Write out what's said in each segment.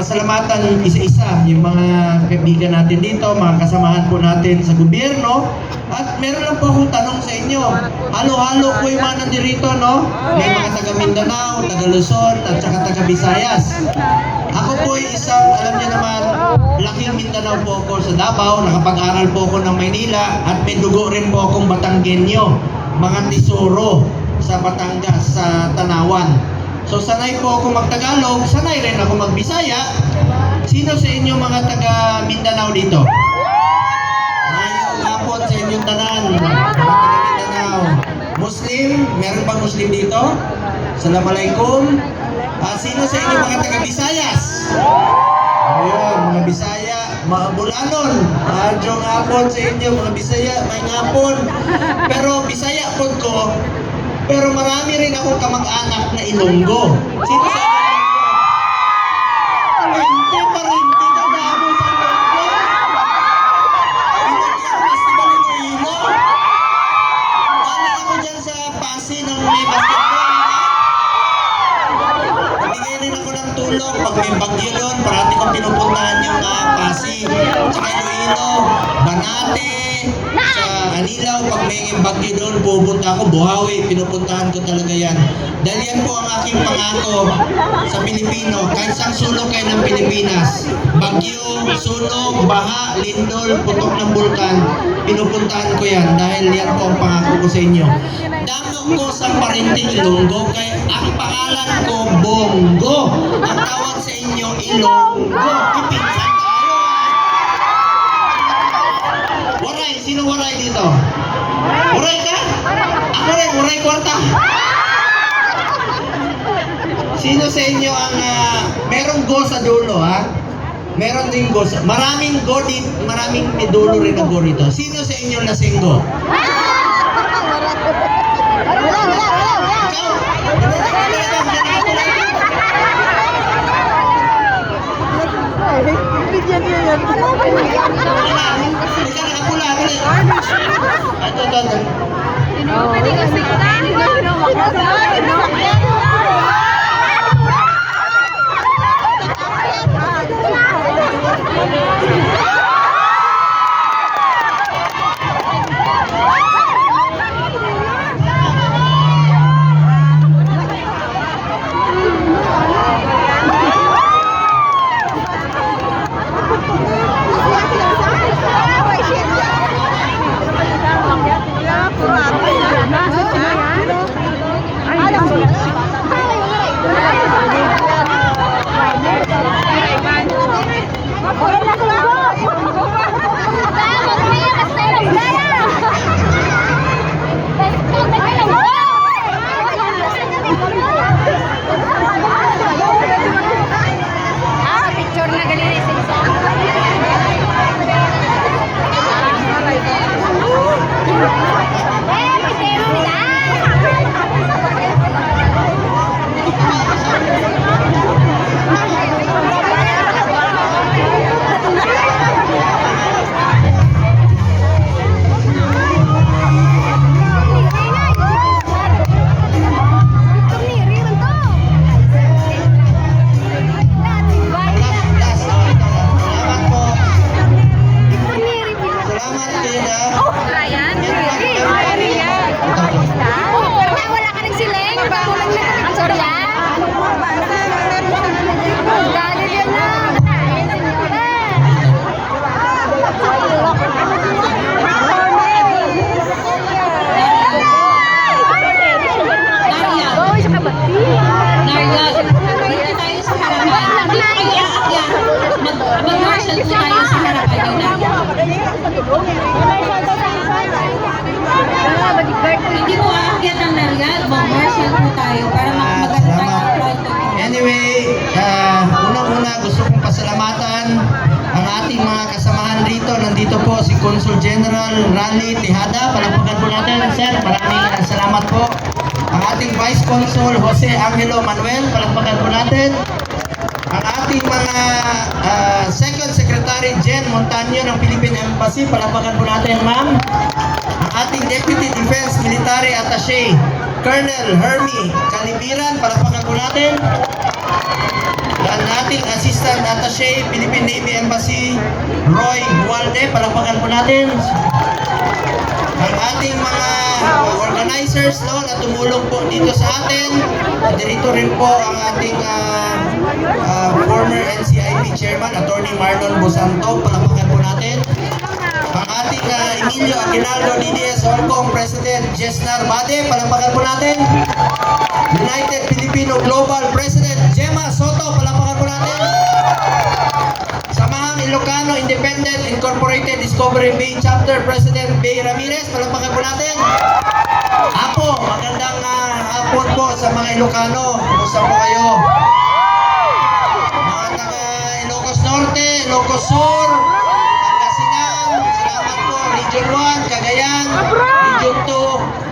pasalamatan isa-isa yung mga kaibigan natin dito, mga kasamahan po natin sa gobyerno. At meron lang po akong tanong sa inyo. Halo-halo po yung mga nandirito, no? May mga taga Mindanao, taga Luzon, at saka taga Visayas. Ako po ay isang, alam niyo naman, laking Mindanao po ako sa Davao, nakapag-aral po ako ng Maynila, at may dugo rin po akong Batanggenyo, mga tisuro sa Batangas, sa Tanawan. So sanay po ako magtagalog, sanay rin ako magbisaya. Sino sa inyo mga taga Mindanao dito? Ngayong hapon sa inyong tanan, taga Mindanao. Muslim? Meron bang Muslim dito? Assalamualaikum. Ah, sino sa inyo mga taga Visayas? Ayun, mga Bisaya, mga Bulanon. Diyong hapon sa inyo, mga Bisaya, may hapon. Pero Bisaya po ko, pero marami rin ako kamag-anak na Ilonggo. Sino sa May bagyo doon, pupunta ako. Buhawi, pinupuntahan ko talaga yan. Dahil yan po ang aking pangako sa Pilipino. Kahit sang sulok kayo ng Pilipinas. Bagyo, sunog, baha, lindol, putok ng bulkan. Pinupuntahan ko yan dahil yan po ang pangako ko sa inyo. Damo ko sa Parinting Ilonggo, kaya ang pangalan ko Bongo. Ang tawag sa inyo Ilonggo. Waray kwarta. Sino sa inyo ang ah, merong go sa dulo ha? Meron din go sa, maraming go din, maraming may dulo rin na go rito. Sino sa inyo lasing go? 然后那个是一个大，一个网红。对一 Nandito po si Consul General Rally Tejada. Palagpagan po natin, sir. Maraming salamat po. Ang ating Vice Consul Jose Angelo Manuel. Palagpagan po natin. Ang ating mga ah, Second Secretary Jen Montaño ng Philippine Embassy. Palagpagan po natin, ma'am. Ang ating Deputy Defense Military Attaché, Colonel Hermie Kalibiran, palakpakan po natin. Ang ating Assistant Attaché, Philippine Navy Embassy, Roy Gualde. Palakpakan po natin. Ang ating mga organizers no, na tumulong po dito sa atin. Dito rin po ang ating ah, ah, former NCIP Chairman, Attorney Marlon Busanto. Palakpakan po natin. Ah, Emilio Aguinaldo DDS Hong Kong President Jesnar Bade. Palakpakan po natin. United Filipino Global President Gemma Soto. Palakpakan po natin. Samahang Ilocano Independent Incorporated Discovery Bay Chapter President Bay Ramirez. Palakpakan po natin. Apo, magandang ah, hapon po sa mga Ilocano. Kumusta po kayo? Mga taga Ilocos Norte, Ilocos Sur,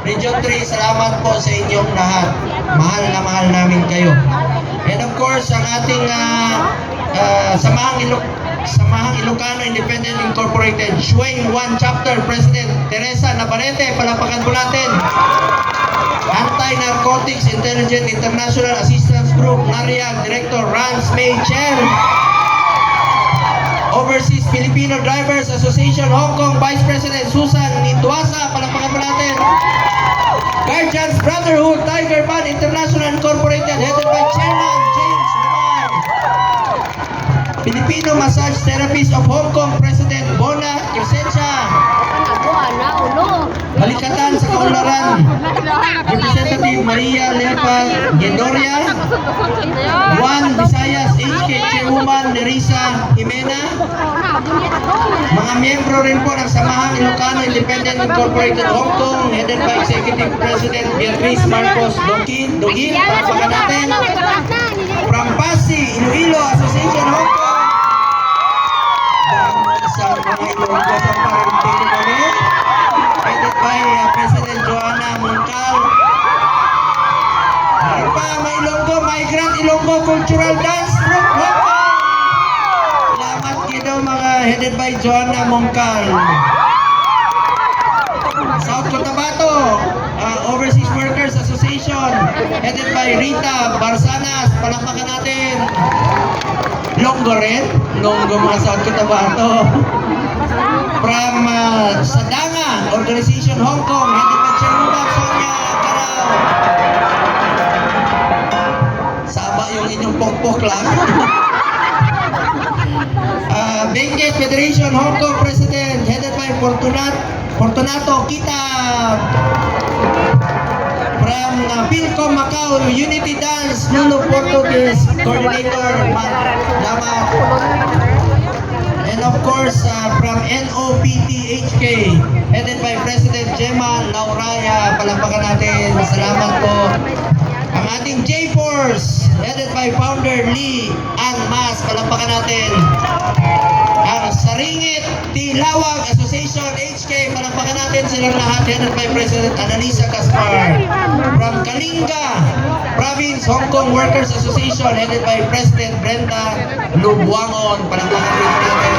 Region 3, salamat po sa inyong lahat. Mahal na mahal namin kayo. And of course, ang ating ah, ah, Samahang Iloc Samahang Ilocano Independent Incorporated Shuang 1 Chapter President Teresa Navarrete, palapakan po natin. Anti-Narcotics Intelligence International Assistance Group, NARIAG, Director Rans May Chen. Overseas Filipino Drivers Association Hong Kong Vice President Susan Nituasa, palapakan po natin. Guardians Brotherhood Tiger Band International Incorporated headed by Chairman James Roman. Filipino Massage Therapist of Hong Kong President Bona ulo. Balikatan sa Kaunlaran. Representative Maria Lepa Gendoria. Juan Visayas HK Chairwoman Nerissa Jimena. Mga miyembro rin po ng Samahang Ilocano Independent Incorporated Hong Kong headed by Executive President Beatrice Marcos Dokin. Dogin, papakan natin. From Pasig, Iloilo Association Hong Kong. Sa mga Ilonggo sa parinting kami. Headed by uh, President Joanna Moncal. Meron pa, may Ilonggo, Migrant Ilonggo Cultural Dance headed by Joanna Moncal. South Cotabato, uh, Overseas Workers Association, headed by Rita Barsanas. Palakpakan natin. Longgo rin. Longgo mga South Cotabato. From uh, Sadanga Organization Hong Kong, headed by Chairwoman Sonia Carao. Saba yung inyong pokpok lang. uh, Benguet Federation Hong Kong President, headed by Fortunat, Fortunato Kitab. From uh, Philcom Macau, Unity Dance, Nuno Portuguese, Coordinator, Damat. And of course, uh, from NOPTHK, headed by President Gemma Lauraya, palampakan natin. Salamat po. Ang ating J-Force, headed by Founder Lee Ann Mas, palampakan natin. Ang Saringit Tilawag Association HK, palampakan natin silang lahat, headed by President Annalisa Gaspar. From Kalinga Province Hong Kong Workers Association, headed by President Brenda Lubuangon, palampakan natin.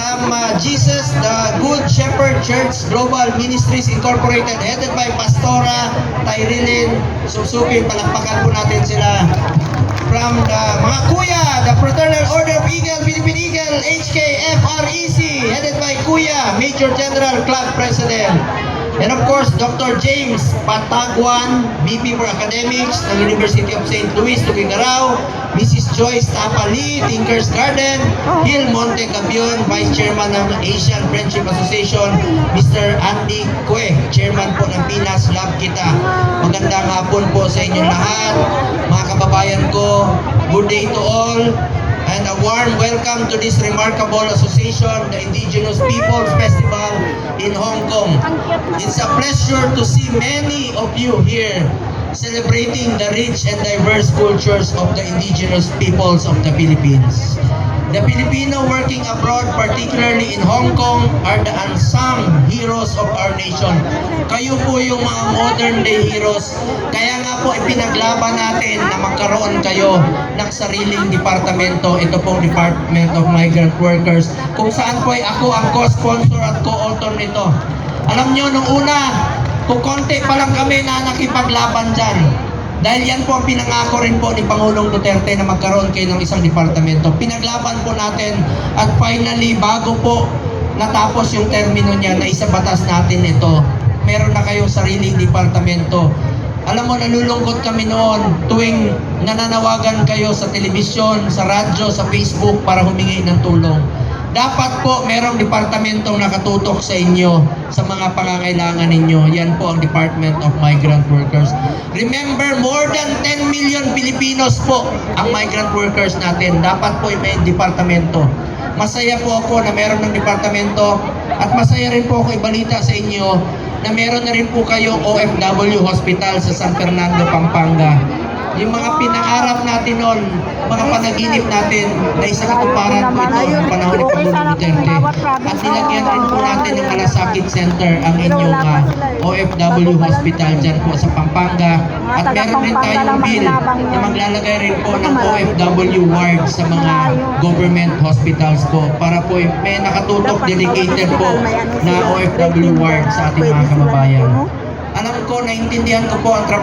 From uh, Jesus, the Good Shepherd Church Global Ministries Incorporated, headed by Pastora Tyrilin Susupin. Palakpakan po natin sila. From the mga kuya, the Fraternal Order of Eagle, Philippine Eagle, HKFREC, headed by Kuya, Major General Club President. And of course, Dr. James Pataguan, VP for Academics ng University of St. Louis, Tuguegarao, Mrs. Joyce Tapali, Tinkers Garden, Gil Monte Gabion, Vice Chairman ng Asian Friendship Association, Mr. Andy Cue, Chairman po ng Pinas Lab Kita. Magandang hapon po sa inyong lahat, mga kababayan ko. Good day to all. And a warm welcome to this remarkable association, the Indigenous Peoples Festival in Hong Kong. It's a pleasure to see many of you here celebrating the rich and diverse cultures of the indigenous peoples of the Philippines. The Filipino working abroad, particularly in Hong Kong, are the unsung heroes of our nation. Kayo po yung mga modern day heroes. Kaya nga po ipinaglaban natin na magkaroon kayo ng sariling departamento. Ito pong Department of Migrant Workers. Kung saan po ay ako ang co-sponsor at co-author nito. Alam nyo, nung una, kung konti pa lang kami na nakipaglaban dyan, Dahil yan po ang pinangako rin po ni Pangulong Duterte na magkaroon kayo ng isang departamento. Pinaglaban po natin at finally, bago po natapos yung termino niya na isabatas natin ito, meron na kayong sariling departamento. Alam mo, nalulungkot kami noon tuwing nananawagan kayo sa telebisyon, sa radyo, sa Facebook para humingi ng tulong. Dapat po merong departamentong nakatutok sa inyo sa mga pangangailangan ninyo. Yan po ang Department of Migrant Workers. Remember, more than 10 million Filipinos po ang migrant workers natin. Dapat po may departamento. Masaya po ako na meron ng departamento at masaya rin po ako ibalita sa inyo na meron na rin po kayong OFW Hospital sa San Fernando, Pampanga. Yung mga pinangarap natin noon, mga panaginip natin na isa katuparan po ito ng panahon ni Pangulong Duterte. At nilagyan rin po natin ng Malasakit Center ang inyong ah, OFW Hospital dyan po sa Pampanga. At meron rin tayong bill na maglalagay rin po ng OFW ward sa mga government hospitals po. Para po may nakatutok dedicated po na OFW ward sa ating mga kababayan. Alam ko, naintindihan ko po ang trabaho